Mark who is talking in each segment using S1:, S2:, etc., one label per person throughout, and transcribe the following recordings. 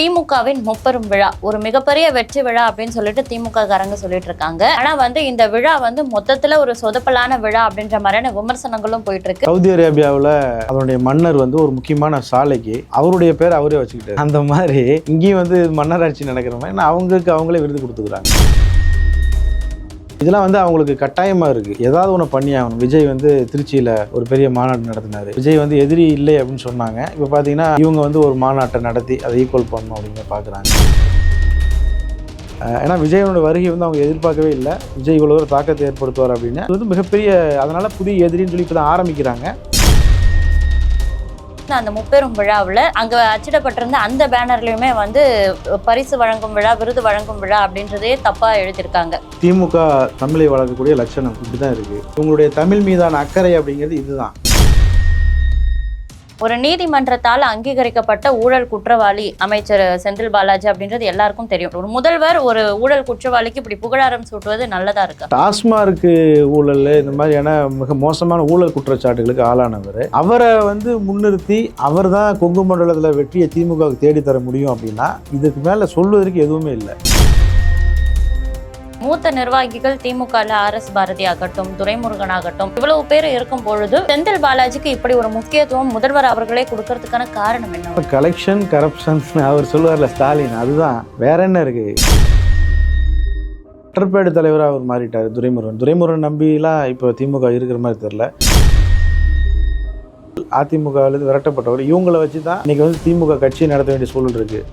S1: திமுகவின் முப்பெரும் விழா. ஒரு மிகப்பெரிய வெற்றி விழா அப்படின்னு சொல்லிட்டு திமுக காரங்க சொல்லிட்டு இருக்காங்க ஆனா வந்து இந்த விழா வந்து மொத்தத்துல ஒரு சொதப்பலான விழா அப்படின்ற மாதிரியான விமர்சனங்களும் போயிட்டு இருக்கு
S2: சவுதி அரேபியாவில் அதனுடைய மன்னர் வந்து ஒரு முக்கியமான சாலைக்கு அவருடைய பேர் அவரே வச்சுக்கிட்டாரு. அந்த மாதிரி இங்கேயும் வந்து மன்னராட்சி நடக்கிற மாதிரி அவங்களுக்கு அவங்களே விருது கொடுத்துக்கிறாங்க. இதெல்லாம் வந்து அவங்களுக்கு கட்டாயமா இருக்கு. ஏதாவது ஒன்று பண்ணி ஆகணும். விஜய் வந்து திருச்சியில ஒரு பெரிய மாநாடு நடத்தினாரு. விஜய் வந்து எதிரி இல்லை அப்படின்னு சொன்னாங்க. இப்போ பார்த்தீங்கன்னா இவங்க வந்து ஒரு மாநாட்டை நடத்தி அதை ஈக்குவல் பண்ணணும் அப்படின்னு பார்க்குறாங்க ஏன்னா விஜயனோட வருகை வந்து அவங்க எதிர்பார்க்கவே இல்லை. விஜய் இவ்வளோ ஒரு தாக்கத்தை ஏற்படுத்துவார் அப்படின்னு. இது வந்து மிகப்பெரிய அதனால புதிய எதிரின்னு சொல்லி இப்போ தான் ஆரம்பிக்கிறாங்க.
S1: அந்த முப்பெரும் விழாவில் அங்கே அச்சிடப்பட்டிருந்த அந்த பேனர்லையுமே வந்து பரிசு வழங்கும் விழா விருது வழங்கும் விழா அப்படின்றதே தப்பாக எழுதியிருக்காங்க.
S2: திமுக தமிழை வளர்க்கக்கூடிய லட்சணம் இப்படி தான் இருக்குது உங்களுடைய தமிழ் மீதான அக்கறை அப்படிங்கிறது இதுதான்.
S1: ஒரு நீதிமன்றத்தால் அங்கீகரிக்கப்பட்ட ஊழல் குற்றவாளி அமைச்சர் செந்தில் பாலாஜி அப்படின்றது எல்லாருக்கும் தெரியும். ஒரு முதல்வர் ஒரு ஊழல் குற்றவாளிக்கு இப்படி புகழாரம் சூட்டுவது நல்லதா இருக்கு?
S2: டாஸ்மார்க்கு ஊழல் இந்த மாதிரியான மிக மோசமான ஊழல் குற்றச்சாட்டுகளுக்கு ஆளானவர். அவரை வந்து முன்னிறுத்தி அவர் தான் கொங்கு மண்டலத்தில் வெற்றியை திமுகவுக்கு தேடித்தர முடியும் அப்படின்னா இதுக்கு மேலே சொல்வதற்கு எதுவுமே இல்லை.
S1: மூத்த நிர்வாகிகள் திமுக ஆர் எஸ் பாரதி ஆகட்டும் துரைமுருகன் ஆகட்டும் இவ்வளவு பேர் இருக்கும் பொழுது செந்தில் பாலாஜிக்கு இப்படி ஒரு முக்கியத்துவம் முதல்வர் அவர்களே கொடுக்கறதுக்கான காரணம் என்ன?
S2: கலெக்ஷன் கரப்ஷன் அவர் சொல்லுவார்ல ஸ்டாலின் அதுதான். வேற என்ன இருக்கு? ஒற்றற்பேடு தலைவராக அவர் மாறிட்டார் துரைமுருகன். துரைமுருகன் நம்பிலாம் இப்போ திமுக இருக்கிற மாதிரி தெரில அதிமுகவிலிருந்து விரட்டப்பட்டவர். இவங்களை வச்சு தான் இன்னைக்கு வந்து திமுக கட்சி நடத்த வேண்டிய சூழல்
S1: இருக்குது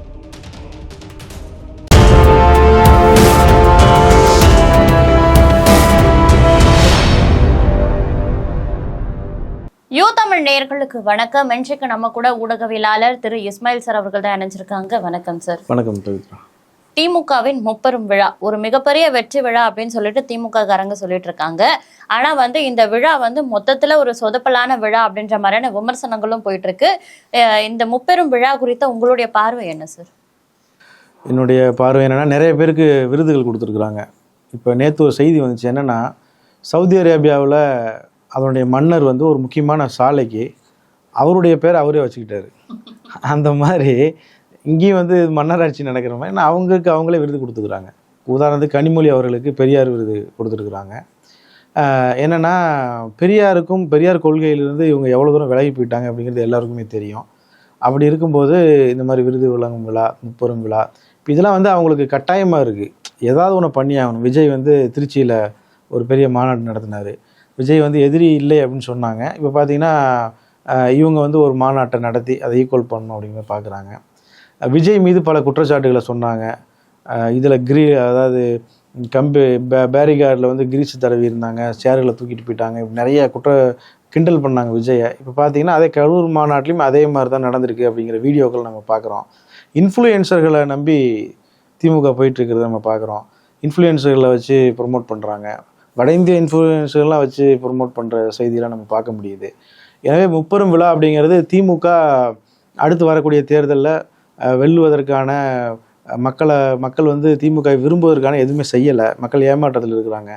S1: நேயர்களுக்கு வணக்கம். இன்றைக்கு நம்ம கூட ஊடகவியலாளர் திரு இஸ்மாயில் சார் அவர்கள் தான் இணைஞ்சிருக்காங்க. வணக்கம் சார்.
S2: வணக்கம்
S1: திமுகவின் முப்பெரும் விழா ஒரு மிகப்பெரிய வெற்றி விழா அப்படின்னு சொல்லிட்டு திமுக காரங்க சொல்லிட்டு இருக்காங்க ஆனா வந்து இந்த விழா வந்து மொத்தத்துல ஒரு சொதப்பலான விழா அப்படின்ற மாதிரியான விமர்சனங்களும் போயிட்டு இருக்கு இந்த முப்பெரும் விழா குறித்த உங்களுடைய பார்வை என்ன சார்?
S2: என்னுடைய பார்வை என்னன்னா நிறைய பேருக்கு விருதுகள் கொடுத்துருக்குறாங்க. இப்போ நேற்று ஒரு செய்தி வந்துச்சு. என்னன்னா சவுதி அரேபியாவில் அதனுடைய மன்னர் வந்து ஒரு முக்கியமான சாலைக்கு அவருடைய பேர் அவரே வச்சுக்கிட்டாரு. அந்த மாதிரி இங்கேயும் வந்து மன்னராட்சி நடக்கிற மாதிரி அவங்களுக்கு அவங்களே விருது கொடுத்துக்கிறாங்க. உதாரணத்துக்கு கனிமொழி அவர்களுக்கு பெரியார் விருது கொடுத்துருக்குறாங்க. என்னென்னா பெரியாருக்கும் பெரியார் கொள்கையிலிருந்து இவங்க எவ்வளோ தூரம் விலகி போயிட்டாங்க அப்படிங்கிறது எல்லாருக்குமே தெரியும். அப்படி இருக்கும்போது இந்த மாதிரி விருது வழங்கும் விழா முப்பெரும் விழா இப்போ இதெல்லாம் வந்து அவங்களுக்கு கட்டாயமாக இருக்குது ஏதாவது ஒன்று பண்ணி ஆகணும். விஜய் வந்து திருச்சியில் ஒரு பெரிய மாநாடு நடத்தினார். விஜய் வந்து எதிரி இல்லை அப்படின்னு சொன்னாங்க. இப்போ பார்த்தீங்கன்னா இவங்க வந்து ஒரு மாநாட்டை நடத்தி அதை ஈக்குவல் பண்ணணும் அப்படிங்கிற பார்க்குறாங்க விஜய் மீது பல குற்றச்சாட்டுகளை சொன்னாங்க. இதில் கிரி அதாவது கம்பு பே பேரிகார்டில் வந்து கிரீஸ் தடவி இருந்தாங்க. சேர்களை தூக்கிட்டு போயிட்டாங்க. நிறைய குற்ற கிண்டல் பண்ணாங்க விஜயை. இப்போ பார்த்தீங்கன்னா அதே கரூர் மாநாட்டிலையும் அதே மாதிரி தான் நடந்திருக்கு அப்படிங்கிற வீடியோக்கள் நம்ம பார்க்குறோம் இன்ஃப்ளூயன்சர்களை நம்பி திமுக போயிட்டுருக்கிறத நம்ம பார்க்குறோம் இன்ஃப்ளூயன்சர்களை வச்சு ப்ரொமோட் பண்ணுறாங்க வட இந்திய இன்ஃப்ளூயன்சர்லாம் வச்சு ப்ரொமோட் பண்ணுற செய்தியெல்லாம் நம்ம பார்க்க முடியுது. எனவே முப்பெரும் விழா அப்படிங்கிறது திமுக அடுத்து வரக்கூடிய தேர்தலில் வெல்லுவதற்கான மக்களை மக்கள் வந்து திமுக விரும்புவதற்கான எதுவுமே செய்யலை. மக்கள் ஏமாற்றத்தில் இருக்கிறாங்க.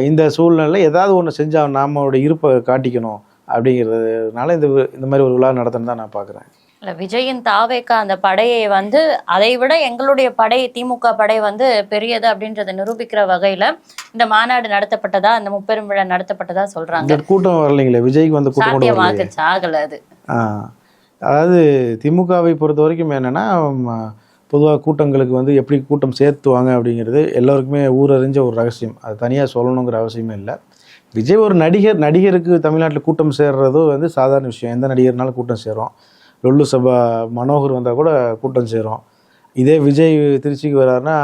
S2: இந்த சூழ்நிலையில் ஏதாவது ஒன்று செஞ்சால் நாமோட இருப்பை காட்டிக்கணும் அப்படிங்கிறதுனால இந்த வி- இந்த மாதிரி ஒரு விழா நடத்தணும் தான் நான் பார்க்குறேன்.
S1: இல்ல விஜயின் தாவேக்கா அந்த படையை வந்து அதை விட எங்களுடைய படை திமுக படை வந்து பெரியது அப்படின்றத நிரூபிக்கிற வகையில இந்த மாநாடு நடத்தப்பட்டதா இந்த முப்பெரும் விழா நடத்தப்பட்டதா சொல்றாங்க.
S2: கூட்டம் வரலைங்களே விஜய்க்கு வந்து.
S1: சாத்தியமாக்குச்சு ஆகல அது.
S2: அதாவது திமுகவை பொறுத்த வரைக்கும் என்னென்னா பொதுவாக கூட்டங்களுக்கு வந்து எப்படி கூட்டம் சேர்த்துவாங்க அப்படிங்கிறது எல்லோருக்குமே ஊரறிஞ்ச ஒரு ரகசியம். அது தனியாக சொல்லணுங்கிற அவசியமே இல்லை. விஜய் ஒரு நடிகர் நடிகருக்கு தமிழ்நாட்டில் கூட்டம் சேர்றதோ வந்து சாதாரண விஷயம். எந்த நடிகர்னாலும் கூட்டம் சேரும். லொல்லு சபா மனோகர் வந்தால் கூட கூட்டம் சேரும். இதே விஜய் திருச்சிக்கு வர்றாருன்னா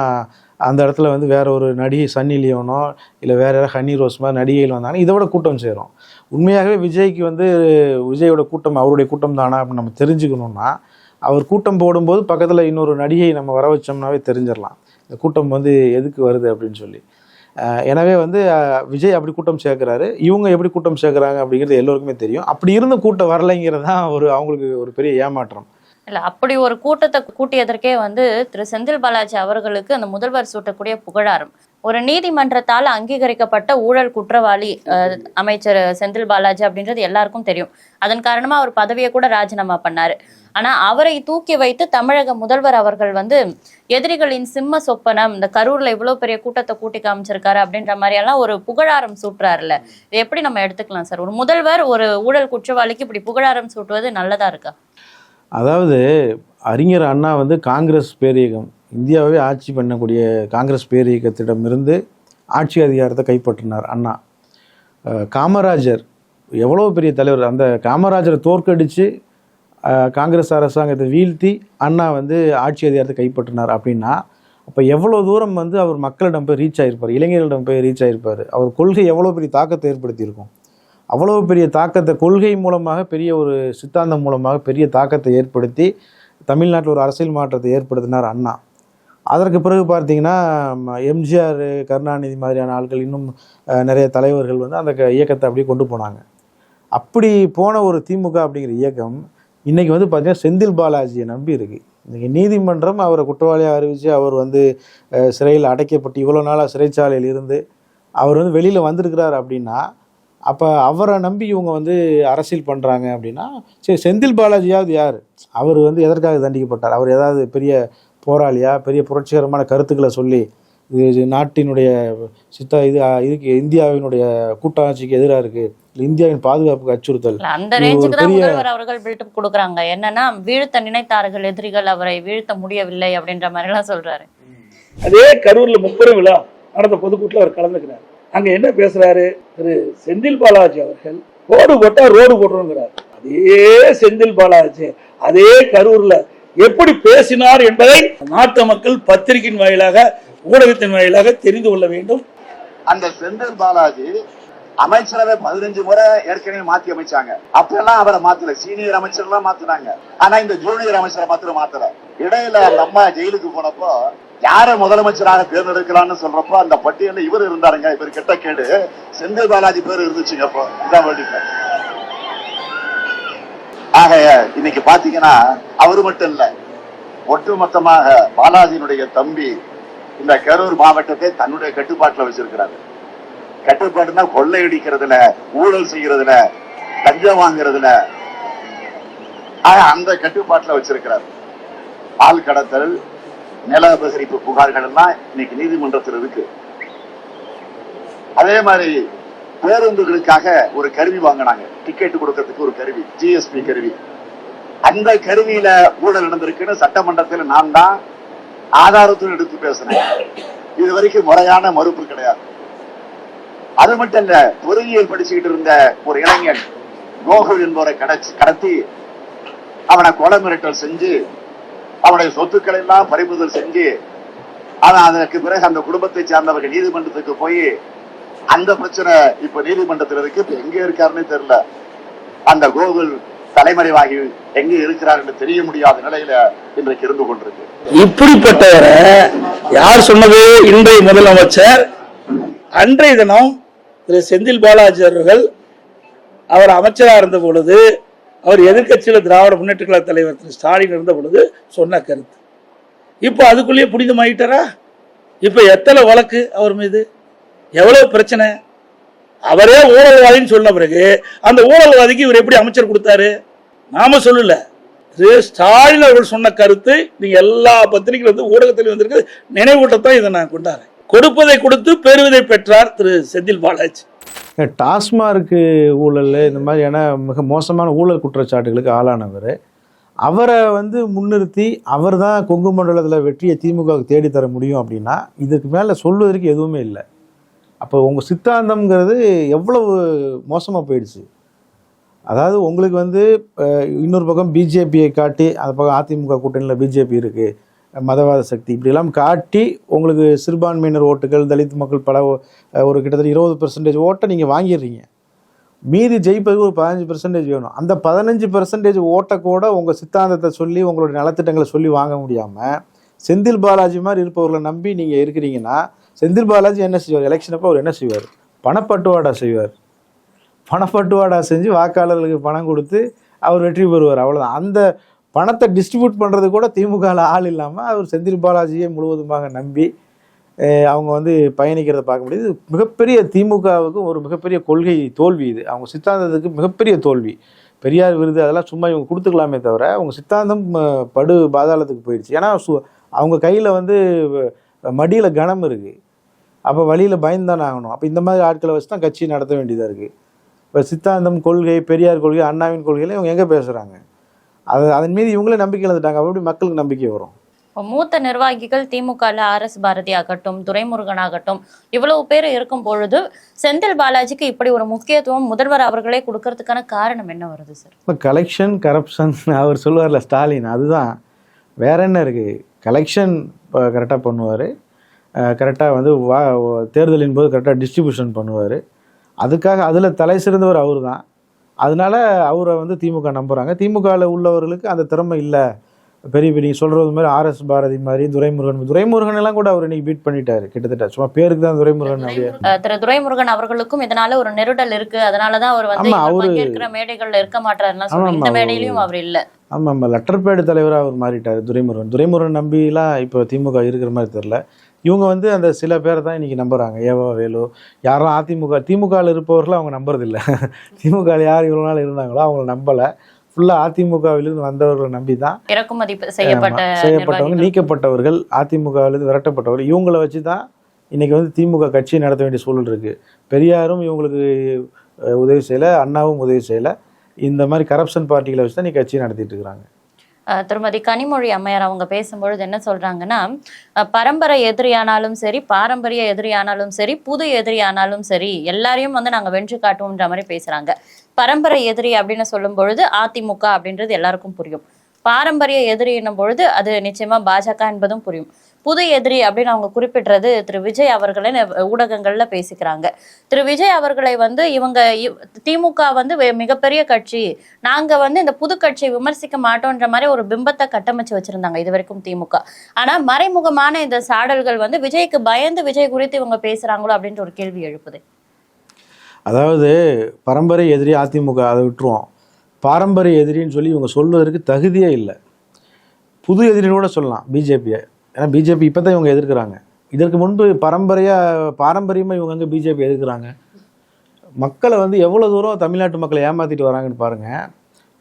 S2: அந்த இடத்துல வந்து வேற ஒரு நடிகை சன்னி லியோனோ இல்லை வேற யாராவது ஹனி ரோஸ் மாதிரி நடிகைகள் வந்தாங்கன்னா இதை விட கூட்டம் சேரும். உண்மையாகவே விஜய்க்கு வந்து விஜயோட கூட்டம் அவருடைய கூட்டம் தானா அப்படின்னு நம்ம தெரிஞ்சுக்கணும்னா அவர் கூட்டம் போடும்போது பக்கத்தில் இன்னொரு நடிகை நம்ம வர வச்சோம்னாவே தெரிஞ்சிடலாம். இந்த கூட்டம் வந்து எதுக்கு வருது அப்படின்னு சொல்லி. எனவே வந்து விஜய் அப்படி கூட்டம் சேர்க்குறாரு. இவங்க எப்படி கூட்டம் சேர்க்குறாங்க அப்படிங்கிறது எல்லோருக்குமே தெரியும். அப்படி இருந்த கூட்டம் வரலைங்கிறது தான் ஒரு அவங்களுக்கு ஒரு பெரிய ஏமாற்றம்.
S1: இல்லை அப்படி ஒரு கூட்டத்தை கூட்டியதற்கே வந்து திரு. செந்தில் பாலாஜி அவர்களுக்கு அந்த முதல்வர் சூட்டக்கூடிய புகழாரம். ஒரு நீதிமன்றத்தால் அங்கீகரிக்கப்பட்ட ஊழல் குற்றவாளி அமைச்சர் செந்தில் பாலாஜி அப்படின்றது எல்லாருக்கும் தெரியும். அதன் காரணமாக அவர் பதவியை கூட ராஜினாமா பண்ணார். ஆனா அவரை தூக்கி வைத்து தமிழக முதல்வர் அவர்கள் வந்து எதிரிகளின் சிம்ம சொப்பனம் இந்த கரூர்ல இவ்வளவு பெரிய கூட்டத்தை கூட்டி காமிச்சிருக்காரு அப்படின்ற மாதிரி எல்லாம் ஒரு புகழாரம் சூட்டுறாருல்ல. இது எப்படி நம்ம எடுத்துக்கலாம் சார்? ஒரு முதல்வர் ஒரு ஊழல் குற்றவாளிக்கு இப்படி புகழாரம் சூட்டுவது நல்லதா இருக்கா?
S2: அதாவது அறிஞர் அண்ணா வந்து காங்கிரஸ் பேரியகம் இந்தியாவே ஆட்சி பண்ணக்கூடிய காங்கிரஸ் பேரியக்கத்திடமிருந்து ஆட்சி அதிகாரத்தை கைப்பற்றினார் அண்ணா. காமராஜர் எவ்வளோ பெரிய தலைவர் அந்த காமராஜரை தோற்கடித்து காங்கிரஸ் அரசாங்கத்தை வீழ்த்தி அண்ணா வந்து ஆட்சி அதிகாரத்தை கைப்பற்றினார் அப்படின்னா அப்போ எவ்வளோ தூரம் வந்து அவர் மக்களிடம் போய் ரீச் ஆகிருப்பார் இளைஞர்களிடம் போய் ரீச் ஆகிருப்பார் அவர் கொள்கை எவ்வளோ பெரிய தாக்கத்தை ஏற்படுத்தியிருக்கும்? அவ்வளோ பெரிய தாக்கத்தை கொள்கை மூலமாக பெரிய ஒரு சித்தாந்தம் மூலமாக பெரிய தாக்கத்தை ஏற்படுத்தி தமிழ்நாட்டில் ஒரு அரசியல் மாற்றத்தை ஏற்படுத்தினார் அண்ணா. அதற்கு பிறகு பார்த்தீங்கன்னா ம, எம்ஜிஆர் கருணாநிதி மாதிரியான ஆட்கள் இன்னும் நிறைய தலைவர்கள் வந்து அந்த க- இயக்கத்தை அப்படியே கொண்டு போனாங்க. அப்படி போன ஒரு திமுக அப்படிங்கிற இயக்கம் இன்றைக்கி வந்து பார்த்தீங்கன்னா செந்தில் பாலாஜியை நம்பி இருக்கு. இன்றைக்கி நீதிமன்றம் அவரை குற்றவாளியாக அறிவித்து அவர் வந்து சிறையில் அடைக்கப்பட்டு இவ்வளோ நாளாக சிறைச்சாலையில் இருந்து அவர் வந்து வெளியில் வந்திருக்கிறார் அப்படின்னா அப்போ அவரை நம்பி இவங்க வந்து அரசியல் பண்ணுறாங்க அப்படின்னா சரி செந்தில் பாலாஜியாவது யார்? அவர் வந்து எதற்காக தண்டிக்கப்பட்டார்? அவர் ஏதாவது பெரிய போராளியா பெரிய புரட்சிகரமான கருத்துக்களை சொல்லி இது நாட்டினுடைய சித்த இது அஹ், இதுக்கு இந்தியாவினுடைய கூட்டாட்சிக்கு எதிராக இருக்குது இந்தியாவின் பாதுகாப்புக்கு அச்சுறுத்தல்.
S1: அந்த ரேஞ்சுக்கு தான் முதல்வர் அவர்கள் பில்டப் கொடுக்குறாங்க. என்னன்னா வீழ்த்த நினைத்தார்கள் எதிரிகள் அவரை வீழ்த்த முடியவில்லை அப்படின்ற மாதிரி எல்லாம் சொல்றாரு.
S3: அதே கரூர்ல முப்பெரும் விழா நடந்த பொதுக்கூட்டில் அவர் கலந்துக்கிறார். அங்க என்ன பேசுறாரு? திரு செந்தில் பாலாஜி அவர்கள் ரோடு போட்டா ரோடு போட்டுருங்கிறார் அதே செந்தில் பாலாஜி அதே கரூர்ல எப்படி பேசினார் என்பதை நாட்டு மக்கள் பத்திரிகையின் வாயிலாக ஊடகத்தின் வாயிலாக தெரிந்து கொள்ள வேண்டும்.
S4: அந்த செந்தில் பாலாஜி அமைச்சரவை பதினஞ்சு முறை ஏற்கனவே மாத்தி அமைச்சாங்க. அப்பெல்லாம் அவரை மாத்தல. சீனியர் அமைச்சர் எல்லாம் மாத்தினாங்க. ஆனா இந்த ஜூனியர் அமைச்சரை மாத்திரம் மாத்தல. இடையில அந்த அம்மா ஜெயிலுக்கு போனப்போ யார முதலமைச்சராக தேர்ந்தெடுக்கலாம்னு சொல்றப்போ அந்த பட்டியல இவர் இருந்தாருங்க. இவர் கெட்ட கேடு செந்தில் பாலாஜி பேர் இருந்துச்சுங்க அப்போ. இதான் வேண்டிப்ப ஆக இன்னைக்கு பாத்தீங்கன்னா அவரு மட்டும் இல்ல ஒட்டுமொத்தமாக பாலாஜியினுடைய தம்பி இந்த கரூர் மாவட்டத்தை தன்னுடைய கட்டுப்பாட்டுல வச்சிருக்கிறாரு கட்டுப்பாடுனா கொள்ளையடிக்கிறதுல ஊழல் செய்யறதுல லஞ்சம் வாங்குறதுல. அந்த கட்டுப்பாட்டுல வச்சிருக்கிறார். ஆள் கடத்தல் நில அபகரிப்பு புகார்கள் எல்லாம் இன்னைக்கு நீதிமன்றத்தில் இருக்கு. அதே மாதிரி பேருந்துகளுக்காக ஒரு கருவி வாங்கினாங்க. டிக்கெட் கொடுக்கறதுக்கு ஒரு கருவி ஜிஎஸ்பி கருவி. அந்த கருவியில ஊழல் நடந்திருக்குன்னு சட்டமன்றத்தில் நான் தான் ஆதாரத்துடன் எடுத்து பேசினேன் இது வரைக்கும் முறையான மறுப்பு கிடையாது. அது மட்டும் இல்ல பொறியியல் படிச்சுக்கிட்டு இருந்த ஒரு இளைஞன் கோகுல் என்பவரை கடச்சி கடத்தி அவனை கொலை மிரட்டல் செஞ்சு அவனுடைய சொத்துக்களை எல்லாம் பறிமுதல் செஞ்சு ஆனா அதற்கு பிறகு அந்த குடும்பத்தை சார்ந்தவர்கள் நீதிமன்றத்துக்கு போய் அந்த பிரச்சனை இப்ப நீதிமன்றத்தில் இருக்கு. இப்ப எங்க இருக்காருன்னு தெரியல. அந்த கோகுல் தலைமறைவாகி எங்கு இருக்கிறார் என்று தெரிய முடியாத நிலையில இன்றைக்கு இருந்து கொண்டிருக்கு.
S3: இப்படிப்பட்டவரை யார் சொன்னது? இன்றைய முதலமைச்சர் அன்றைய தினம் திரு செந்தில் பாலாஜி அவர்கள் அவர் அமைச்சராக இருந்த பொழுது அவர் எதிர்க்கட்சியில் திராவிட முன்னேற்ற கழக தலைவர் திரு ஸ்டாலின் இருந்த பொழுது சொன்ன கருத்து. இப்போ அதுக்குள்ளேயே புனிதமாயிட்டாரா? இப்போ எத்தனை வழக்கு அவர் மீது? எவ்வளோ பிரச்சனை? அவரே ஊழல்வாதின்னு சொன்ன பிறகு அந்த ஊழல்வாதிக்கு இவர் எப்படி அமைச்சர் கொடுத்தாரு? நாம சொல்லல. திரு ஸ்டாலின் அவர்கள் சொன்ன கருத்து நீங்க எல்லா பத்திரிகையில வந்து ஊடகத்தில் வந்திருக்கு. நினைவூட்டத்தான் இதை நான் கொண்டாடுறேன் கொடுப்பதை கொடுத்து பெறுவதை பெற்றார் திரு செந்தில் பாலாஜி.
S2: டாஸ்மார்க்கு ஊழல் இந்த மாதிரியான மிக மோசமான ஊழல் குற்றச்சாட்டுகளுக்கு ஆளானவர். அவரை வந்து முன்னிறுத்தி அவர் தான் கொங்கு மண்டலத்தில் வெற்றியை திமுகவுக்கு தேடித்தர முடியும் அப்படின்னா இதுக்கு மேலே சொல்வதற்கு எதுவுமே இல்லை. அப்போ உங்கள் சித்தாந்தம்ங்கிறது எவ்வளவு மோசமாக போயிடுச்சு? அதாவது உங்களுக்கு வந்து இன்னொரு பக்கம் பிஜேபியை காட்டி அந்த பக்கம் அதிமுக கூட்டணியில் பிஜேபி இருக்குது மதவாத சக்தி இப்படிலாம் காட்டி உங்களுக்கு சிறுபான்மையினர் ஓட்டுகள் தலித் மக்கள் பல ஒரு கிட்டத்தட்ட இருபது பெர்சன்டேஜ் ஓட்டை நீங்கள் வாங்கிடுறீங்க. மீதி ஜெயிப்பதுக்கு ஒரு பதினஞ்சு பெர்சன்டேஜ் வேணும். அந்த பதினஞ்சு பெர்சன்டேஜ் ஓட்டை கூட உங்கள் சித்தாந்தத்தை சொல்லி உங்களுடைய நலத்திட்டங்களை சொல்லி வாங்க முடியாமல் செந்தில் பாலாஜி மாதிரி இருப்பவர்களை நம்பி நீங்கள் இருக்கிறீங்கன்னா செந்தில் பாலாஜி என்ன செய்வார்? எலெக்ஷன் அப்போ அவர் என்ன செய்வார்? பணப்பட்டுவாடா செய்வார். பணப்பட்டுவாடா செஞ்சு வாக்காளர்களுக்கு பணம் கொடுத்து அவர் வெற்றி பெறுவார். அவ்வளோதான் அந்த பணத்தை டிஸ்ட்ரிபியூட் பண்ணுறது கூட திமுகவில் ஆள் இல்லாமல் அவர் செந்தில் பாலாஜியை முழுவதுமாக நம்பி அவங்க வந்து பயணிக்கிறத பார்க்க முடியுது. மிகப்பெரிய திமுகவுக்கு ஒரு மிகப்பெரிய கொள்கை தோல்வி இது. அவங்க சித்தாந்தத்துக்கு மிகப்பெரிய தோல்வி. பெரியார் விருது அதெல்லாம் சும்மா இவங்க கொடுத்துக்கலாமே தவிர அவங்க சித்தாந்தம் படு பாதாளத்துக்கு போயிடுச்சு. ஏன்னா சு- அவங்க கையில் வந்து மடியில் கனம் இருக்குது அப்போ வழியில் பயந்தானே ஆகணும். அப்போ இந்த மாதிரி ஆட்களை வச்சு தான் கட்சி நடத்த வேண்டியதாக இருக்குது இப்போ சித்தாந்தம் கொள்கை பெரியார் கொள்கை அண்ணாவின் கொள்கையில இவங்க எங்கே பேசுகிறாங்க அது அதன் மீது இவங்களே நம்பிக்கை இழந்துட்டாங்க. அப்ப எப்படி மக்களுக்கு நம்பிக்கை வரும்?
S1: மூத்த நிர்வாகிகள் திமுகல ஆர் எஸ் பாரதி ஆகட்டும் துரைமுருகன் ஆகட்டும் இவ்வளவு பேர் இருக்கும் பொழுது செந்தில் பாலாஜிக்கு இப்படி ஒரு முக்கியத்துவம் முதல்வர் அவர்களே கொடுக்கறதுக்கான காரணம் என்ன வருது சார்
S2: இப்போ கலெக்ஷன் கரப்ஷன் அவர் சொல்லுவார்ல ஸ்டாலின் அதுதான். வேற என்ன இருக்குது கலெக்ஷன் கரெக்டாக பண்ணுவார். கரெக்டாக வந்து வா தேர்தலின் போது கரெக்டாக டிஸ்ட்ரிபியூஷன் பண்ணுவார். அதுக்காக அதில் தலை சிறந்தவர் அவர் தான் அதனால அவரை வந்து திமுக நம்புகிறாங்க திமுகவில் உள்ளவர்களுக்கு அந்த திறமை இல்லை. பெரிய பெரிய சொல்கிறது மாதிரி ஆர்எஸ் பாரதி மாதிரி துரைமுருகன் துரைமுருகன் எல்லாம் கூட அவர் இன்னைக்கு பீட் பண்ணிட்டாரு கிட்டத்தட்ட. சும்மா பேருக்கு தான் துரைமுருகன்
S1: திரு துரைமுருகன் அவர்களுக்கும் இதனால ஒரு நெருடல் இருக்கு. அதனாலதான் அவர் வந்து
S2: அவரு-
S1: பங்கேற்கிற மேடைகள்ல இருக்க மாட்டாருன்னா இந்த மேடையிலயும் அவர் இல்ல.
S2: ஆமாம் ஆமாம் லெட்டர்பேடு தலைவராக அவர் மாறிட்டார் துரைமுருகன். துரைமுருகன் நம்பிலாம் இப்போ திமுக இருக்கிற மாதிரி தெரில இவங்க வந்து அந்த சில பேரை தான் இன்னைக்கு நம்புறாங்க. ஏவா வேலு யாரும் அதிமுக திமுகவில் இருப்பவர்கள் அவங்க நம்புறதில்ல. திமுக யார் இவ்வளோ நாள் இருந்தாங்களோ அவங்கள நம்பலை. ஃபுல்லாக அதிமுகவிலிருந்து வந்தவர்களை நம்பி தான்
S1: இறக்குமதி செய்யப்பட்ட நிர்வாகிகள்.
S2: நீக்கப்பட்டவர்கள் அதிமுகவிலிருந்து விரட்டப்பட்டவர்கள். இவங்களை வச்சு தான் இன்னைக்கு வந்து திமுக கட்சி நடத்த வேண்டிய சூழல் இருக்கு. பெரியாரும் இவங்களுக்கு உதவி செய்யலை அண்ணாவும் உதவி செய்யலை. இந்த மாதிரி கரப்ஷன் பார்ட்டிகளை வச்சு தான் இன்னைக்கு கட்சி நடத்திட்டு இருக்கிறாங்க.
S1: திருமதி கனிமொழி அம்மையார் அவங்க பேசும்பொழுது என்ன சொல்றாங்கன்னா அஹ் பரம்பரை எதிரியானாலும் சரி பாரம்பரிய எதிரியானாலும் சரி புது எதிரியானாலும் சரி எல்லாரையும் வந்து நாங்க வென்று காட்டுவோம்ன்ற மாதிரி பேசுறாங்க. பரம்பரை எதிரி அப்படின்னு சொல்லும் பொழுது அதிமுக அப்படின்றது எல்லாருக்கும் புரியும். பாரம்பரிய எதிரி என்னும் பொழுது அது நிச்சயமா பாஜக என்பதும் புரியும். புது எதிரி அப்படின்னு அவங்க குறிப்பிடுறது திரு விஜய் அவர்களை ஊடகங்கள்ல பேசிக்கிறாங்க. திரு விஜய் அவர்களை வந்து இவங்க இவ்- திமுக வந்து மிகப்பெரிய கட்சி. நாங்க வந்து இந்த புது கட்சியை விமர்சிக்க மாட்டோன்ற மாதிரி ஒரு பிம்பத்தை கட்டமைச்சு வச்சிருந்தாங்க இது வரைக்கும் திமுக. ஆனா மறைமுகமான இந்த சாடல்கள் வந்து விஜய்க்கு பயந்து விஜய் குறித்து இவங்க பேசுறாங்களோ அப்படின்ற ஒரு கேள்வி எழுப்புது.
S2: அதாவது பரம்பரை எதிரி அதிமுக அதை விட்டுருவோம். பாரம்பரிய எதிரின்னு சொல்லி இவங்க சொல்வதற்கு தகுதியே இல்லை. புது எதிரின்னு கூட சொல்லலாம் பிஜேபியை. ஏன்னா பிஜேபி இப்போ தான் இவங்க எதிர்க்கிறாங்க. இதற்கு முன்பு பரம்பரையாக பாரம்பரியமாக இவங்க வந்து பிஜேபி எதிர்க்கிறாங்க. மக்களை வந்து எவ்வளோ தூரம் தமிழ்நாட்டு மக்களை ஏமாற்றிட்டு வராங்கன்னு பாருங்கள்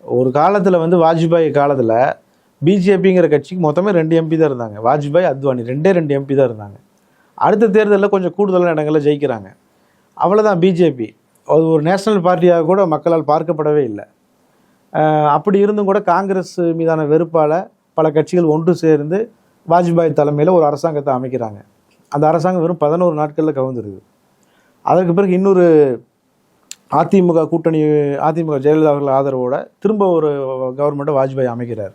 S2: ஒரு காலத்தில் வந்து வாஜ்பாய் காலத்தில் பிஜேபிங்கிற கட்சிக்கு மொத்தமே ரெண்டு எம்பி தான் இருந்தாங்க. வாஜ்பாய் அத்வானி ரெண்டே ரெண்டு எம்பி தான் இருந்தாங்க. அடுத்த தேர்தலில் கொஞ்சம் கூடுதலான இடங்களில் ஜெயிக்கிறாங்க. அவ்வளோதான் பிஜேபி அது ஒரு நேஷனல் பார்ட்டியாக கூட மக்களால் பார்க்கப்படவே இல்லை. அப்படி இருந்தும் கூட காங்கிரஸ் மீதான வெறுப்பால் பல கட்சிகள் ஒன்று சேர்ந்து வாஜ்பாய் தலைமையில் ஒரு அரசாங்கத்தை அமைக்கிறாங்க. அந்த அரசாங்கம் வெறும் பதினோரு நாட்களில் கவுந்துருது அதற்கு பிறகு இன்னொரு அதிமுக கூட்டணி அதிமுக ஜெயலலிதா அவர்கள் ஆதரவோட திரும்ப ஒரு கவர்மெண்ட்டை வாஜ்பாய் அமைக்கிறார்.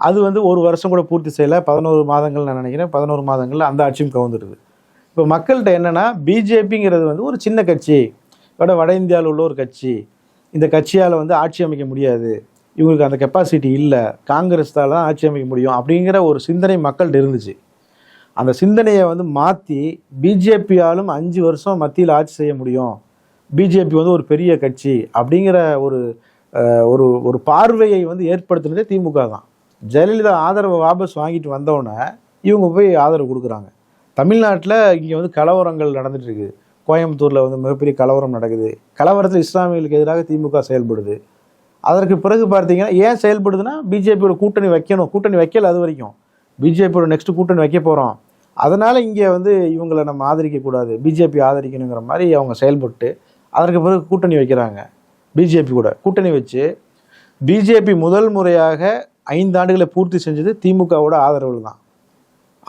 S2: அது வந்து ஒரு வருஷம் கூட பூர்த்தி செய்யலை. பதினோரு மாதங்கள் நான் நினைக்கிறேன். பதினோரு மாதங்களில் அந்த ஆட்சியும் கவுந்துடுது இப்போ மக்கள்கிட்ட என்னென்னா பிஜேபிங்கிறது வந்து ஒரு சின்ன கட்சி. வட வட இந்தியாவில் உள்ள ஒரு கட்சி. இந்த கட்சியால் வந்து ஆட்சி அமைக்க முடியாது. இவங்களுக்கு அந்த கெப்பாசிட்டி இல்லை காங்கிரஸ் தான் ஆட்சி அமைக்க முடியும் அப்படிங்கிற ஒரு சிந்தனை மக்கள்கிட்ட இருந்துச்சு. அந்த சிந்தனையை வந்து மாற்றி பிஜேபியாலும் அஞ்சு வருஷம் மத்தியில் ஆட்சி செய்ய முடியும். பிஜேபி வந்து ஒரு பெரிய கட்சி அப்படிங்கிற ஒரு ஒரு ஒரு பார்வையை வந்து ஏற்படுத்தினதே திமுக தான். ஜெயலலிதா ஆதரவை வாபஸ் வாங்கிட்டு வந்தோடனே இவங்க போய் ஆதரவு கொடுக்குறாங்க. தமிழ்நாட்டில் இங்கே வந்து கலவரங்கள் நடந்துட்டு இருக்கு. கோயம்புத்தூரில் வந்து மிகப்பெரிய கலவரம் நடக்குது. கலவரத்தில் இஸ்லாமியர்களுக்கு எதிராக திமுக செயல்படுது. அதற்கு பிறகு பார்த்தீங்கன்னா ஏன் செயல்படுதுன்னா பிஜேபியோட கூட்டணி வைக்கணும். கூட்டணி வைக்கல அது வரைக்கும். பிஜேபியோட நெக்ஸ்ட் கூட்டணி வைக்க போகிறோம் அதனால் இங்கே வந்து இவங்களை நம்ம ஆதரிக்கக்கூடாது. பிஜேபி ஆதரிக்கணுங்கிற மாதிரி அவங்க செயல்பட்டு அதற்கு பிறகு கூட்டணி வைக்கிறாங்க. பிஜேபி கூட கூட்டணி வச்சு பிஜேபி முதல் முறையாக ஐந்து ஆண்டுகளை பூர்த்தி செஞ்சது திமுகவோட ஆதரவு தான்.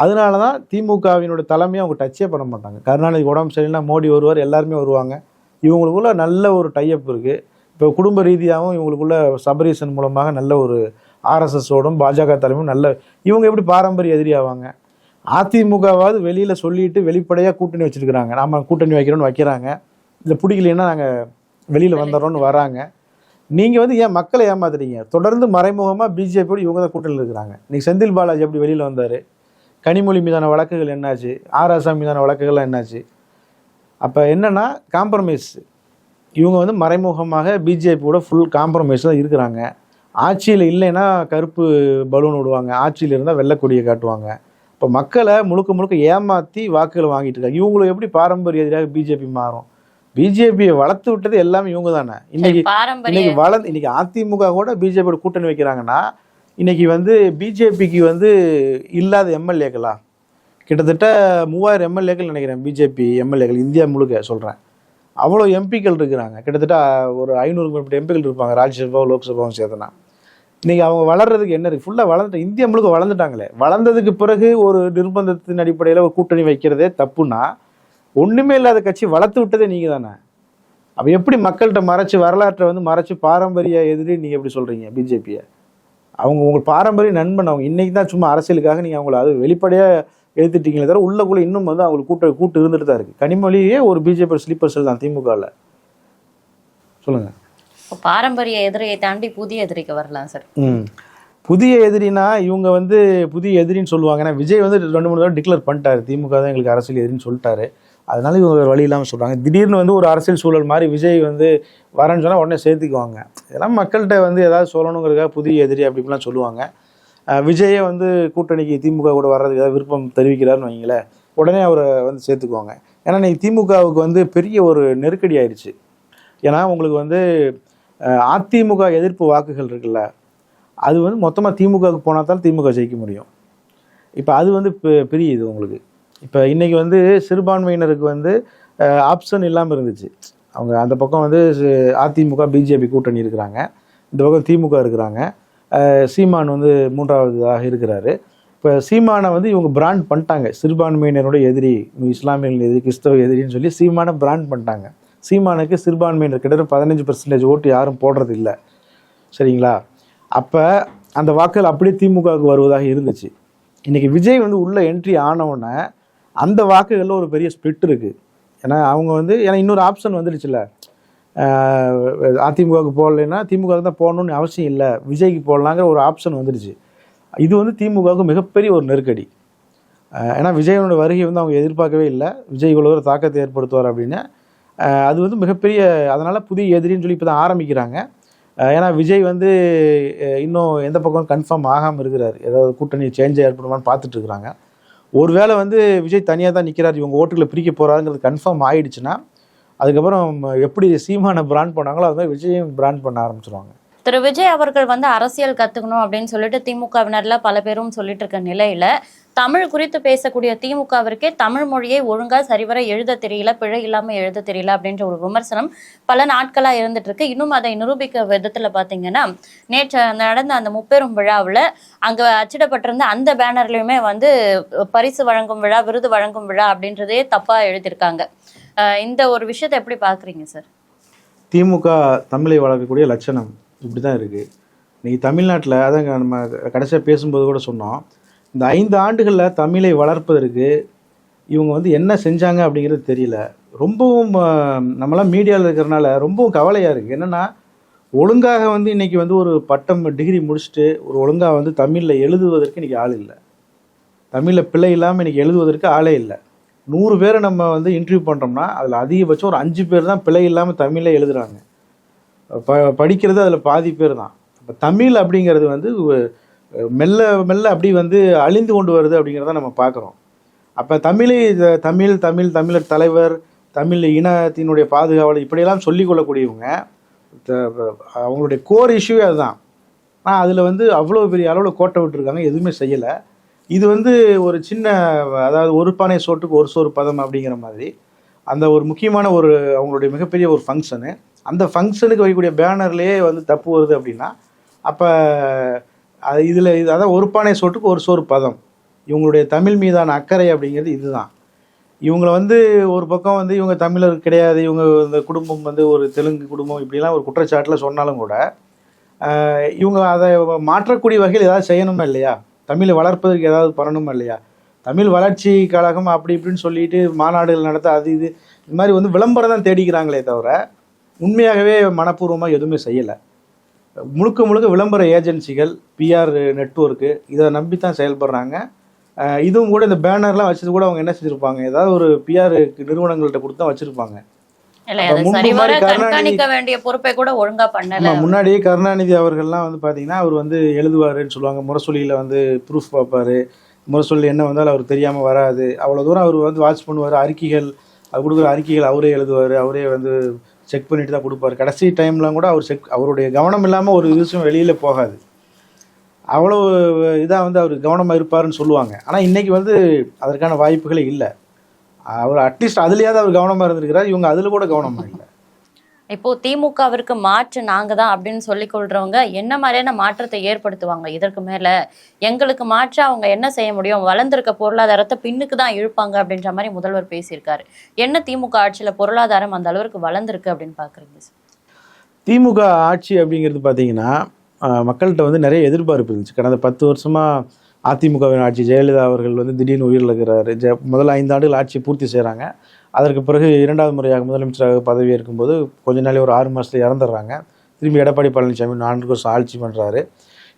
S2: அதனால தான் திமுகவினோட தலைமையை அவங்க டச்சே பண்ண மாட்டாங்க. கருணாநிதி உடம்பு சரியில்லைன்னா மோடி வருவார் எல்லாருமே வருவாங்க. இவங்களுக்குள்ள நல்ல ஒரு டைப் இருக்குது இப்போ குடும்ப ரீதியாகவும் இவங்களுக்குள்ள சபரீசன் மூலமாக நல்ல ஒரு ஆர்எஸ்எஸோடும் பாஜக தலைமையும் நல்ல இவங்க எப்படி பாரம்பரிய எதிரி ஆவாங்க அதிமுகவாவது வெளியில் சொல்லிட்டு வெளிப்படையாக கூட்டணி வச்சிருக்கிறாங்க. நாம் கூட்டணி வைக்கிறோன்னு வைக்கிறாங்க. இல்லை பிடிக்கலன்னா நாங்கள் வெளியில் வந்துடுறோம்னு வராங்க. நீங்கள் வந்து ஏன் மக்களை ஏமாத்துறீங்க? தொடர்ந்து மறைமுகமாக பிஜேபியோடு இவங்க தான் கூட்டணியில் இருக்கிறாங்க. இன்றைக்கி செந்தில் பாலாஜி எப்படி வெளியில் வந்தார்? கனிமொழி மீதான வழக்குகள் என்னாச்சு? ஆர் மீதான வழக்குகள்லாம் என்னாச்சு? அப்போ என்னென்னா காம்ப்ரமைஸ் இவங்க வந்து மறைமுகமாக பிஜேபியோட ஃபுல் காம்ப்ரமைஸ் தான் இருக்கிறாங்க. ஆட்சியில் இல்லைன்னா கருப்பு பலூன் விடுவாங்க. ஆட்சியில் இருந்தால் வெள்ளைக்கொடியை காட்டுவாங்க. இப்போ மக்களை முழுக்க முழுக்க ஏமாற்றி வாக்குகளை வாங்கிட்டு இருக்காங்க. இவங்களுக்கு எப்படி பாரம்பரிய எதிராக பிஜேபி மாறும்? பிஜேபியை வளர்த்து விட்டது எல்லாமே இவங்க தானே. இன்னைக்கு இன்னைக்கு வளர்ந்து இன்னைக்கு அதிமுக கூட பிஜேபியோட கூட்டணி வைக்கிறாங்கன்னா இன்னைக்கு வந்து பிஜேபிக்கு வந்து இல்லாத எம்எல்ஏக்களா கிட்டத்தட்ட மூவாயிரம் எம்எல்ஏக்கள் நினைக்கிறேன் பிஜேபி எம்எல்ஏக்கள் இந்தியா முழுக்க சொல்கிறேன் அவ்வளோ எம்பிக்கள் இருக்கிறாங்க. கிட்டத்தட்ட ஒரு ஐநூறுக்கு மேற்பட்ட எம்பிக்கள் இருப்பாங்க ராஜ்யசபாவும் லோக்சபாவும் சேர்த்துனா. இன்றைக்கி அவங்க வளர்றதுக்கு என்ன இருக்குது ஃபுல்லாக வளர்ந்துட்டு இந்தியா முழுக்க வளர்ந்துட்டாங்களே. வளர்ந்ததுக்கு பிறகு ஒரு நிர்பந்தத்தின் அடிப்படையில் ஒரு கூட்டணி வைக்கிறதே தப்புன்னா ஒன்றுமே இல்லாத கட்சி வளர்த்து விட்டதே நீங்கள் தானே. அப்போ எப்படி மக்கள்கிட்ட மறைச்சு வரலாற்றை வந்து மறைச்சு பாரம்பரிய எதிரி நீங்கள் எப்படி சொல்கிறீங்க பிஜேபியை அவங்க உங்கள் பாரம்பரிய நண்பன் அவங்க. இன்றைக்கி தான் சும்மா அரசியலுக்காக நீங்கள் அவங்கள அது வெளிப்படையாக எழுத்துட்டீங்களே தவிர உள்ளக்குள்ளே இன்னும் வந்து அவங்களுக்கு கூட்ட கூட்டு இருந்துட்டு தான் இருக்குது கனிமொழியே ஒரு பிஜேபி ஸ்லீப்பர் செல் தான் திமுகவில் சொல்லுங்கள்
S1: பாரம்பரிய எதிரியை தாண்டி புதிய எதிரிக்கு வரலாம் சார்.
S2: ம். புதிய எதிரினா இவங்க வந்து புதிய எதிரின்னு சொல்லுவாங்க. ஏன்னா விஜய் வந்து ரெண்டு மூணு தடவை டிக்ளேர் பண்ணிட்டாரு. திமுக தான் எங்களுக்கு அரசியல் எதிரின்னு சொல்லிட்டாரு. அதனால இவங்க வழி இல்லாமல் சொல்கிறாங்க திடீர்னு வந்து ஒரு அரசியல் சூழல் மாதிரி விஜய் வந்து வரேன்னு சொன்னால் உடனே சேர்த்துக்குவாங்க. இதெல்லாம் மக்கள்கிட்ட வந்து ஏதாவது சொல்லணுங்கிறதுக்காக புதிய எதிரி அப்படி இப்படிலாம் சொல்லுவாங்க. விஜயை வந்து கூட்டணிக்கு திமுக கூட வர்றதுக்கு ஏதாவது விருப்பம் தெரிவிக்கிறாருன்னு வைங்களேன். உடனே அவரை வந்து சேர்த்துக்குவாங்க. ஏன்னா இன்னைக்கு திமுகவுக்கு வந்து பெரிய ஒரு நெருக்கடி ஆயிடுச்சு. ஏன்னா உங்களுக்கு வந்து அதிமுக எதிர்ப்பு வாக்குகள் இருக்குல்ல அது வந்து மொத்தமாக திமுகவுக்கு போனால் தான் திமுக ஜெயிக்க முடியும். இப்போ அது வந்து பெ- பெரிய இது உங்களுக்கு. இப்போ இன்றைக்கி வந்து சிறுபான்மையினருக்கு வந்து ஆப்ஷன் இல்லாமல் இருந்துச்சு. அவங்க அந்த பக்கம் வந்து அதிமுக பிஜேபி கூட்டணி இருக்கிறாங்க. இந்த பக்கம் திமுக இருக்கிறாங்க. சீமான் வந்து மூன்றாவதாக இருக்கிறாரு. இப்போ சீமானை வந்து இவங்க பிராண்ட் பண்ணிட்டாங்க. சிறுபான்மையினரோட எதிரி இஸ்லாமியர்கள் எதிரி கிறிஸ்தவ எதிரின்னு சொல்லி சீமானை பிராண்ட் பண்ணிட்டாங்க. சீமானுக்கு சிறுபான்மையினர் கிட்டத்தட்ட பதினஞ்சு பர்சன்டேஜ் ஓட்டு யாரும் போடுறது இல்லை. சரிங்களா? அப்போ அந்த வாக்குகள் அப்படியே திமுகவுக்கு வருவதாக இருந்துச்சு. இன்றைக்கி விஜய் வந்து உள்ளே என்ட்ரி ஆனவுடனே அந்த வாக்குகளில் ஒரு பெரிய ஸ்பிளிட் இருக்குது ஏன்னா அவங்க வந்து ஏன்னா இன்னொரு ஆப்ஷன் வந்துடுச்சுல்ல. அதிமுகவுக்கு போடலைன்னா திமுகவுக்கு தான் போகணும்னு அவசியம் இல்லை. விஜய்க்கு போடலாங்கிற ஒரு ஆப்ஷன் வந்துடுச்சு. இது வந்து திமுகவுக்கு மிகப்பெரிய ஒரு நெருக்கடி. ஏன்னா விஜயனோட வருகை வந்து அவங்க எதிர்பார்க்கவே இல்லை. விஜய் இவ்வளோ ஒரு தாக்கத்தை ஏற்படுத்துவார் அப்படின்னு. அது வந்து மிகப்பெரிய அதனால் புதிய எதிரின்னு சொல்லி இப்போ தான் ஆரம்பிக்கிறாங்க ஏன்னா விஜய் வந்து இன்னும் எந்த பக்கம் கன்ஃபார்ம் ஆகாமல் இருக்கிறார். ஏதாவது கூட்டணி சேஞ்ச் ஏற்படுமான்னு பார்த்துட்டு இருக்கிறாங்க. ஒருவேளை வந்து விஜய் தனியாக தான் நிற்கிறார் இவங்க ஓட்டுகளை பிரிக்க போகிறாருங்கிறது கன்ஃபார்ம் ஆகிடுச்சுன்னா அதுக்கப்புறம் எப்படி சீமானை பிராண்ட் பண்ணாங்களோ அது மாதிரி விஜயும் பிராண்ட் பண்ண ஆரம்பிச்சிருவாங்க.
S1: திரு விஜய் அவர்கள் வந்து அரசியல் கத்துக்கணும் அப்படின்னு சொல்லிட்டு திமுகவினர்ல பல பேரும் சொல்லிட்டு இருக்க நிலையில தமிழ் குறித்து பேசக்கூடிய திமுகவிற்கே தமிழ் மொழியை ஒழுங்கா சரிவர எழுத தெரியல பிழை இல்லாம எழுத தெரியல அப்படின்ற ஒரு விமர்சனம் பல நாட்களா இருந்துட்டு இருக்கு. இன்னும் அதை நிரூபிக்க விதத்துல பாத்தீங்கன்னா நேற்று நடந்த அந்த முப்பெரும் விழாவுல அங்க அச்சிடப்பட்டிருந்த அந்த பேனர்லயுமே வந்து பரிசு வழங்கும் விழா விருது வழங்கும் விழா அப்படின்றதே தப்பா எழுதியிருக்காங்க. இந்த ஒரு விஷயத்தை எப்படி பார்க்குறீங்க சார்?
S2: திமுக தமிழை வளர்க்கக்கூடிய லட்சணம் இப்படி தான் இருக்குது இன்றைக்கி தமிழ்நாட்டில் அதாங்க நம்ம கடைசியாக பேசும்போது கூட சொன்னோம். இந்த ஐந்து ஆண்டுகளில் தமிழை வளர்ப்பதற்கு இவங்க வந்து என்ன செஞ்சாங்க அப்படிங்கிறது தெரியல. ரொம்பவும் நம்மளாம் மீடியாவில் இருக்கிறனால ரொம்பவும் கவலையாக இருக்குது என்னென்னா ஒழுங்காக வந்து இன்றைக்கி வந்து ஒரு பட்டம் டிகிரி முடிச்சுட்டு ஒரு ஒழுங்காக வந்து தமிழில் எழுதுவதற்கு இன்றைக்கி ஆள் இல்லை. தமிழில் பிழை இல்லாமல் இன்னைக்கு எழுதுவதற்கு ஆளே இல்லை. நூறு பேரை நம்ம வந்து இன்டர்வியூ பண்ணுறோம்னா அதில் அதிகபட்சம் ஒரு அஞ்சு பேர் தான் பிழை இல்லாமல் தமிழில் எழுதுறாங்க. ப படிக்கிறது அதில் பாதி பேர் தான். இப்போ தமிழ் அப்படிங்கிறது வந்து மெல்ல மெல்ல அப்படி வந்து அழிந்து கொண்டு வருது அப்படிங்கிறத நம்ம பார்க்குறோம் அப்போ தமிழை தமிழ் தமிழ் தமிழர் தலைவர் தமிழ் இனத்தினுடைய பாதுகாவலர் இப்படியெல்லாம் சொல்லிக்கொள்ளக்கூடியவங்க அவங்களுடைய கோர் இஷ்யூவே அதுதான். ஆனால் அதில் வந்து அவ்வளோ பெரிய அளவில் கோட்டை விட்டுருக்காங்க எதுவுமே செய்யலை. இது வந்து ஒரு சின்ன அதாவது ஒரு பானை சோட்டுக்கு ஒரு சோறு பதம் அப்படிங்கிற மாதிரி. அந்த ஒரு முக்கியமான ஒரு அவங்களுடைய மிகப்பெரிய ஒரு ஃபங்க்ஷனு அந்த ஃபங்க்ஷனுக்கு வைக்கக்கூடிய பேனர்லேயே வந்து தப்பு வருது அப்படின்னா அப்போ அது இதில் இது அதான் ஒரு பானை சோட்டுக்கு ஒரு சோறு பதம். இவங்களுடைய தமிழ் மீதான அக்கறை அப்படிங்கிறது இதுதான். இவங்களை வந்து ஒரு பக்கம் வந்து இவங்க தமிழர் கிடையாது இவங்க இந்த குடும்பம் வந்து ஒரு தெலுங்கு குடும்பம் இப்படிலாம் ஒரு குற்றச்சாட்டில் சொன்னாலும் கூட இவங்க அதை மாற்றக்கூடிய வகையில் ஏதாவது செய்யணுமா இல்லையா? தமிழை வளர்ப்பதற்கு ஏதாவது பண்ணணுமா இல்லையா? தமிழ் வளர்ச்சி கழகம் அப்படி இப்படின்னு சொல்லிட்டு மாநாடுகள் நடத்த அது இது இது மாதிரி வந்து விளம்பரம் தான் தேடிக்கிறாங்களே தவிர உண்மையாகவே மனப்பூர்வமாக எதுவுமே செய்யலை. முழுக்க முழுக்க விளம்பர ஏஜென்சிகள் பிஆர் நெட்வொர்க்கு இதை நம்பி தான் செயல்படுறாங்க இதுவும் கூட இந்த பேனர்லாம் வச்சது கூட அவங்க என்ன செஞ்சுருப்பாங்க? ஏதாவது ஒரு பிஆர் நிறுவனங்கள்கிட்ட கொடுத்து தான் வச்சுருப்பாங்க. மாதிரி கருணாநிதி-
S1: கண்காணிக்க வேண்டிய பொறுப்பை கூட ஒழுங்கா பண்ணல
S2: ஆமா முன்னாடியே கருணாநிதி அவர்கள்லாம் வந்து பார்த்தீங்கன்னா அவர் வந்து எழுதுவாருன்னு சொல்லுவாங்க. முரசொலியில் வந்து ப்ரூஃப் பார்ப்பாரு. முரசொலி என்ன வந்தாலும் அவருக்கு தெரியாமல் வராது. அவ்வளோ தூரம் அவர் வந்து வாட்ச் பண்ணுவார். அறிக்கைகள் அவர் கொடுக்குற அறிக்கைகள் அவரே எழுதுவார். அவரே வந்து செக் பண்ணிட்டு தான் கொடுப்பாரு. கடைசி டைம்லாம் கூட அவர் செக் அவருடைய கவனம் இல்லாமல் ஒரு விஷயம் வெளியில் போகாது. அவ்வளோ இதாக வந்து அவர் கவனமாக இருப்பாருன்னு சொல்லுவாங்க. ஆனால் இன்னைக்கு வந்து அதற்கான வாய்ப்புகளே இல்லை. அவர் அட்லீஸ்ட் அதுலேயாவது அவர் கவனமாக இருந்திருக்கிறார். இவங்க அதில் கூட கவனமாக இல்லை.
S1: இப்போ திமுகவிற்கு மாற்று நாங்க தான் அப்படின்னு சொல்லிக் கொள்றவங்க என்ன மாதிரியான மாற்றத்தை ஏற்படுத்துவாங்க? இதற்கு மேல எங்களுக்கு மாற்று அவங்க என்ன செய்ய முடியும்? வளர்ந்திருக்க பொருளாதாரத்தை பின்னுக்கு தான் இழுப்பாங்க அப்படின்ற மாதிரி முதல்வர் பேசியிருக்காரு. என்ன திமுக ஆட்சியில பொருளாதாரம் அந்த அளவுக்கு வளர்ந்திருக்கு அப்படின்னு பாக்குறீங்க
S2: திமுக ஆட்சி அப்படிங்கிறது பார்த்தீங்கன்னா மக்கள்கிட்ட வந்து நிறைய எதிர்பார்ப்பு இருந்துச்சு. கடந்த பத்து வருஷமாக அதிமுகவின் ஆட்சி ஜெயலலிதா அவர்கள் வந்து திடீர்னு உயிரில் இருக்கிறாரு ஜெ முதல் ஐந்து ஆண்டுகள் ஆட்சியை பூர்த்தி செய்கிறாங்க அதற்கு பிறகு இரண்டாவது முறையாக முதலமைச்சராக பதவி ஏற்கும்போது கொஞ்ச நாளே ஒரு ஆறு மாதத்தில் இறந்துடுறாங்க. திரும்பி எடப்பாடி பழனிசாமி நான்கு வருஷம் ஆட்சி பண்ணுறாரு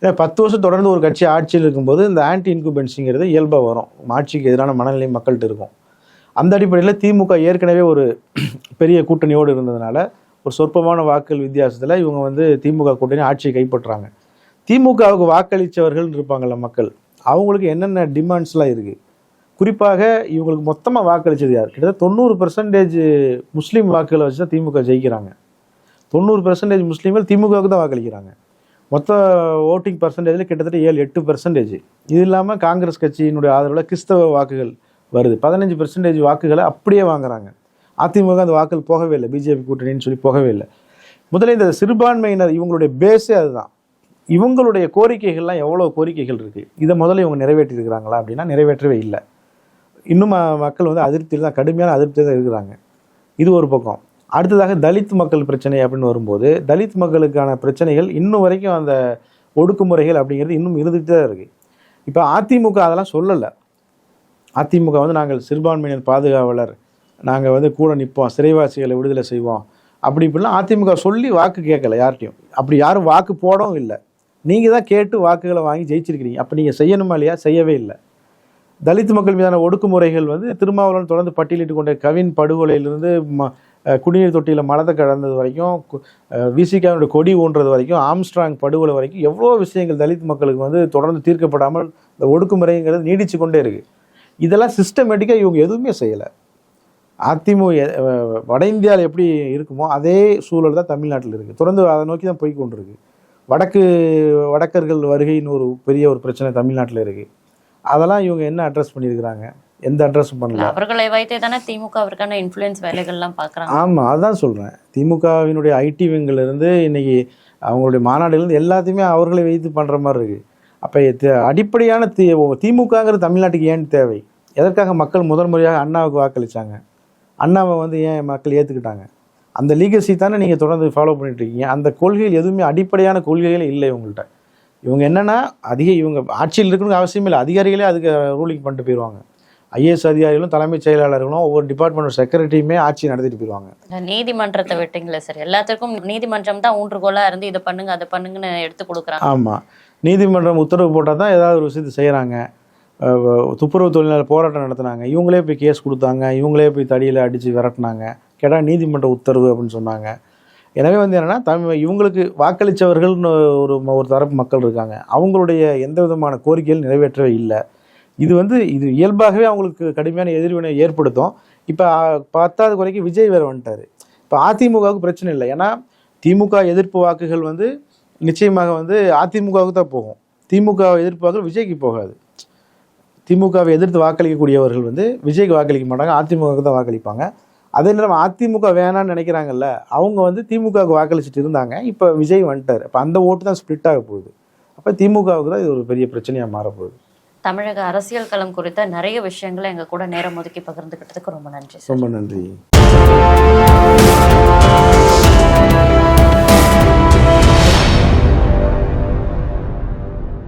S2: ஏன்னா பத்து வருஷம் தொடர்ந்து ஒரு கட்சி ஆட்சியில் இருக்கும்போது இந்த ஆன்டி இன்குபென்சிங்கிறது இயல்பாக வரும். ஆட்சிக்கு எதிரான மனநிலை மக்கள்கிட்ட இருக்கும். அந்த அடிப்படையில் திமுக ஏற்கனவே ஒரு பெரிய கூட்டணியோடு இருந்ததுனால ஒரு சொற்பமான வாக்குகள் வித்தியாசத்தில் இவங்க வந்து திமுக கூட்டணி ஆட்சியை கைப்பற்றுறாங்க. திமுகவுக்கு வாக்களித்தவர்கள் இருப்பாங்கள்ல மக்கள். அவங்களுக்கு என்னென்ன டிமாண்ட்ஸ்லாம் இருக்குது குறிப்பாக இவங்களுக்கு மொத்தமாக வாக்களித்தது யார்? கிட்டத்தட்ட தொண்ணூறு பெர்சன்டேஜ் முஸ்லீம் வாக்குகளை வச்சு தான் திமுக ஜெயிக்கிறாங்க. தொண்ணூறு பெர்சன்டேஜ் முஸ்லீம்கள் திமுகவுக்கு தான் வாக்களிக்கிறாங்க. மொத்த ஓட்டிங் பர்சன்டேஜில் கிட்டத்தட்ட ஏழு எட்டு பர்சன்டேஜ் இது இல்லாமல் காங்கிரஸ் கட்சியினுடைய ஆதரவில் கிறிஸ்தவ வாக்குகள் வருது. பதினஞ்சு பெர்சன்டேஜ் வாக்குகளை அப்படியே வாங்குறாங்க. அதிமுக அந்த வாக்குகள் போகவே இல்லை. பிஜேபி கூட்டணின்னு சொல்லி போகவே இல்லை. முதல்ல இந்த சிறுபான்மையினர் இவங்களுடைய பேஸே அதுதான். இவங்களுடைய கோரிக்கைகள்லாம் எவ்வளோ கோரிக்கைகள் இருக்குது இதை முதல்ல இவங்க நிறைவேற்றிருக்கிறாங்களா அப்படின்னா நிறைவேற்றவே இல்லை. இன்னும் மக்கள் வந்து அதிருப்தியில் தான் கடுமையான அதிருப்தியில் தான் இருக்கிறாங்க. இது ஒரு பக்கம். அடுத்ததாக தலித் மக்கள் பிரச்சனை அப்படின்னு வரும்போது தலித் மக்களுக்கான பிரச்சனைகள் இன்னும் வரைக்கும் அந்த ஒடுக்குமுறைகள் அப்படிங்கிறது இன்னும் இருந்துகிட்டு தான் இருக்குது இப்போ அதிமுக அதெல்லாம் சொல்லலை. அதிமுக வந்து நாங்கள் சிறுபான்மையினர் பாதுகாவலர் நாங்கள் வந்து கூட நிற்போம் சிறைவாசிகளை விடுதலை செய்வோம் அப்படி இப்படிலாம் அதிமுக சொல்லி வாக்கு கேட்கல யார்கிட்டையும். அப்படி யாரும் வாக்கு போடவும் இல்லை. நீங்கள் தான் கேட்டு வாக்குகளை வாங்கி ஜெயிச்சிருக்கிறீங்க. அப்போ நீங்கள் செய்யணுமா இல்லையா? செய்யவே இல்லை. தலித் மக்கள் மீதான ஒடுக்குமுறைகள் வந்து திருமாவளவன் தொடர்ந்து பட்டியலிட்டு கொண்ட கவின் படுகொலையிலிருந்து ம குடிநீர் தொட்டியில் மலத்தை கடந்தது வரைக்கும் விசிகாவினுடைய கொடி ஊன்றது வரைக்கும் ஆம்ஸ்ட்ராங் படுகொலை வரைக்கும் எவ்வளோ விஷயங்கள் தலித் மக்களுக்கு வந்து தொடர்ந்து தீர்க்கப்படாமல் இந்த ஒடுக்குமுறைங்கிறது நீடித்து கொண்டே இருக்குது இதெல்லாம் சிஸ்டமேட்டிக்காக இவங்க எதுவுமே செய்யலை. அதிமுக வட இந்தியாவில் எப்படி இருக்குமோ அதே சூழல் தான் தமிழ்நாட்டில் இருக்குது தொடர்ந்து அதை நோக்கி தான் போய் கொண்டிருக்கு. வடக்கு வடக்கர்கள் வருகைன்னு ஒரு பெரிய ஒரு பிரச்சனை தமிழ்நாட்டில் இருக்குது அதெல்லாம் இவங்க என்ன அட்ரஸ் பண்ணியிருக்கிறாங்க? எந்த அட்ரஸும் பண்ணல?
S1: அவர்களை வைத்தே தானே திமுகவிற்கான இன்ஃபுளுன்ஸ் வேலைகள்லாம் பாக்குறாங்க
S2: ஆமாம் அதான் சொல்கிறேன் திமுகவினுடைய ஐடி இருந்து இன்னைக்கு அவங்களுடைய மாநாடுலேருந்து எல்லாத்தையுமே அவர்களை வைத்து பண்ணுற மாதிரி இருக்குது அப்போ அடிப்படையான தி திமுகங்கிறது தமிழ்நாட்டுக்கு ஏன் தேவை? எதற்காக மக்கள் முதல் முறையாக அண்ணாவுக்கு வாக்களிச்சாங்க? அண்ணாவை வந்து ஏன் மக்கள் ஏற்றுக்கிட்டாங்க அந்த லீகசி தானே நீங்கள் தொடர்ந்து ஃபாலோ பண்ணிட்டு இருக்கீங்க அந்த கொள்கைகள் எதுவுமே அடிப்படையான கொள்கைகளே இல்லை இவங்கள்ட்ட இவங்க என்னன்னா அதிக இவங்க ஆட்சியில் இருக்கணுங்க அவசியம் இல்லை. அதிகாரிகளே அதுக்கு ரூலிங் பண்ணிட்டு போயிடுவாங்க ஐஏஎஸ் அதிகாரிகளும் தலைமைச் செயலாளர்களும் ஒவ்வொரு டிபார்ட்மெண்ட் செக்ரட்டரியுமே ஆட்சி நடத்திட்டு போயிடுவாங்க
S1: நீதிமன்றத்தை விட்டீங்களே சார் எல்லாத்துக்கும் நீதிமன்றம் தான் ஊன்றுகோலா இருந்து இதை பண்ணுங்க அதை பண்ணுங்கன்னு எடுத்து கொடுக்குறாங்க.
S2: ஆமாம் நீதிமன்றம் உத்தரவு போட்டால் தான் ஏதாவது ஒரு விஷயத்தை செய்கிறாங்க துப்புரவு தொழிலாளர் போராட்டம் நடத்துனாங்க. இவங்களே போய் கேஸ் கொடுத்தாங்க. இவங்களே போய் தடியில் அடித்து விரட்டினாங்க. கேட்டால் நீதிமன்ற உத்தரவு அப்படின்னு சொன்னாங்க. எனவே வந்து என்னென்னா தமிழ் இவங்களுக்கு வாக்களித்தவர்கள்னு ஒரு ஒரு தரப்பு மக்கள் இருக்காங்க. அவங்களுடைய எந்த விதமான கோரிக்கைகள் நிறைவேற்றவே இல்லை. இது வந்து இது இயல்பாகவே அவங்களுக்கு கடுமையான எதிர்வினை ஏற்படுத்தும். இப்போ பத்தாவது குறைக்கு விஜய் வேறு வந்துட்டார். இப்போ அதிமுகவுக்கு பிரச்சனை இல்லை. ஏன்னா திமுக எதிர்ப்பு வாக்குகள் வந்து நிச்சயமாக வந்து அதிமுகவுக்கு தான் போகும். திமுக எதிர்ப்பு வாக்குகள் விஜய்க்கு போகாது. திமுகவை எதிர்த்து வாக்களிக்கக்கூடியவர்கள் வந்து விஜய்க்கு வாக்களிக்க மாட்டாங்க அதிமுகவுக்கு தான் வாக்களிப்பாங்க. அதே நேரம் அதிமுக வேணாம்னு நினைக்கிறாங்கல்ல அவங்க வந்து திமுகவுக்கு வாக்களிச்சுட்டு இருந்தாங்க. இப்போ விஜய் வந்துட்டார். அப்போ அந்த ஓட்டு தான் ஸ்ப்ளிட் ஆக போகுது. அப்போ திமுகவுக்கு தான் இது ஒரு பெரிய பிரச்சனையாக மாறப்போகுது
S1: தமிழக அரசியல் களம் குறித்த நிறைய விஷயங்களை எங்க கூட நேரம் ஒதுக்கி பகிர்ந்துக்கிட்டதுக்கு ரொம்ப நன்றி
S2: ரொம்ப நன்றி.